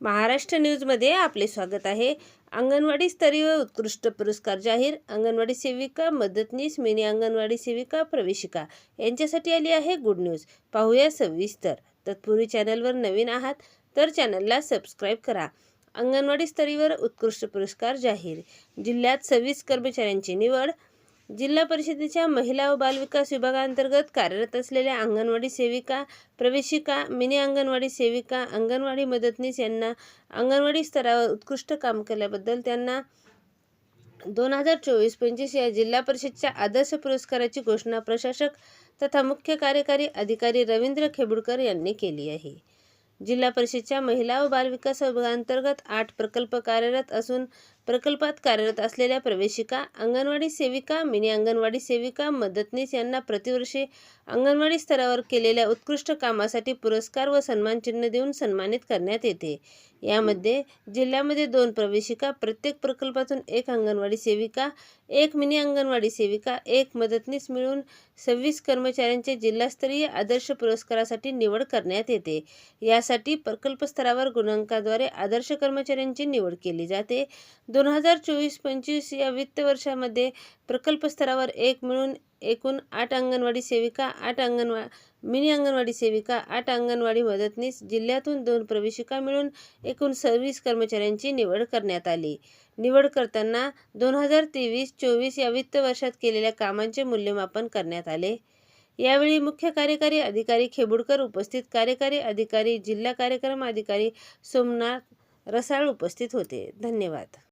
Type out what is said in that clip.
महाराष्ट्र न्यूजमध्ये आपले स्वागत आहे. अंगणवाडी स्तरीय उत्कृष्ट पुरस्कार जाहीर अंगणवाडी सेविका मदतनीस मिनी अंगणवाडी सेविका प्रवेशिका यांच्यासाठी आली आहे गुड न्यूज. पाहूया सविस्तर. तत्पूर्वी चॅनलवर नवीन आहात तर चॅनलला सबस्क्राईब करा. अंगणवाडी स्तरीवर उत्कृष्ट पुरस्कार जाहीर. जिल्ह्यात सव्वीस कर्मचाऱ्यांची निवड जिल्हा परिषदेच्या महिला व बालविकास विभागांतर्गत कार्यरत असलेल्या अंगणवाडी सेविका प्रवेशिका मिनी अंगणवाडी सेविका अंगणवाडी मदतनीस यांना अंगणवाडी स्तरावर उत्कृष्ट काम केल्याबद्दल त्यांना दोन हजार चोवीस पंचवीस या जिल्हा परिषदच्या आदर्श पुरस्काराची घोषणा प्रशासक तथा मुख्य कार्यकारी अधिकारी रवींद्र खेबुडकर यांनी केली आहे. जिल्हा परिषदच्या महिला व बालविकास विभागांतर्गत आठ प्रकल्प कार्यरत असून प्रकल्पात कार्यरत असलेल्या प्रवेशिका अंगणवाडी सेविका मिनी अंगणवाडी सेविका मदतनीस यांना प्रतिवर्षी अंगणवाडी स्तरावर केलेल्या उत्कृष्ट कामासाठी पुरस्कार व सन्मानचिन्ह देऊन सन्मानित करण्यात येते. यामध्ये जिल्ह्यामध्ये दोन प्रवेशिका प्रत्येक प्रकल्पातून एक अंगणवाडी सेविका एक मिनी अंगणवाडी सेविका एक मदतनीस मिळून सव्वीस कर्मचाऱ्यांचे जिल्हास्तरीय आदर्श पुरस्कारासाठी निवड करण्यात येते. यासाठी प्रकल्प स्तरावर गुणांकाद्वारे आदर्श कर्मचाऱ्यांची निवड केली जाते. दोन हजार चोवीस पंचवीस या वित्त वर्षामध्ये प्रकल्प स्तरावर एक मिळून एकूण आठ अंगणवाडी सेविका आठ अंगणवा मिनी अंगणवाडी सेविका आठ अंगणवाडी मदतनीस जिल्ह्यातून दोन प्रवेशिका मिळून एकूण सव्वीस कर्मचाऱ्यांची निवड करण्यात आली. निवड करताना दोन हजार तेवीस चोवीस या वित्त वर्षात केलेल्या कामांचे मूल्यमापन करण्यात आले. यावेळी मुख्य कार्यकारी अधिकारी खेबुडकर उपस्थित कार्यकारी अधिकारी जिल्हा कार्यक्रम अधिकारी सोमनाथ रसाळ उपस्थित होते. धन्यवाद.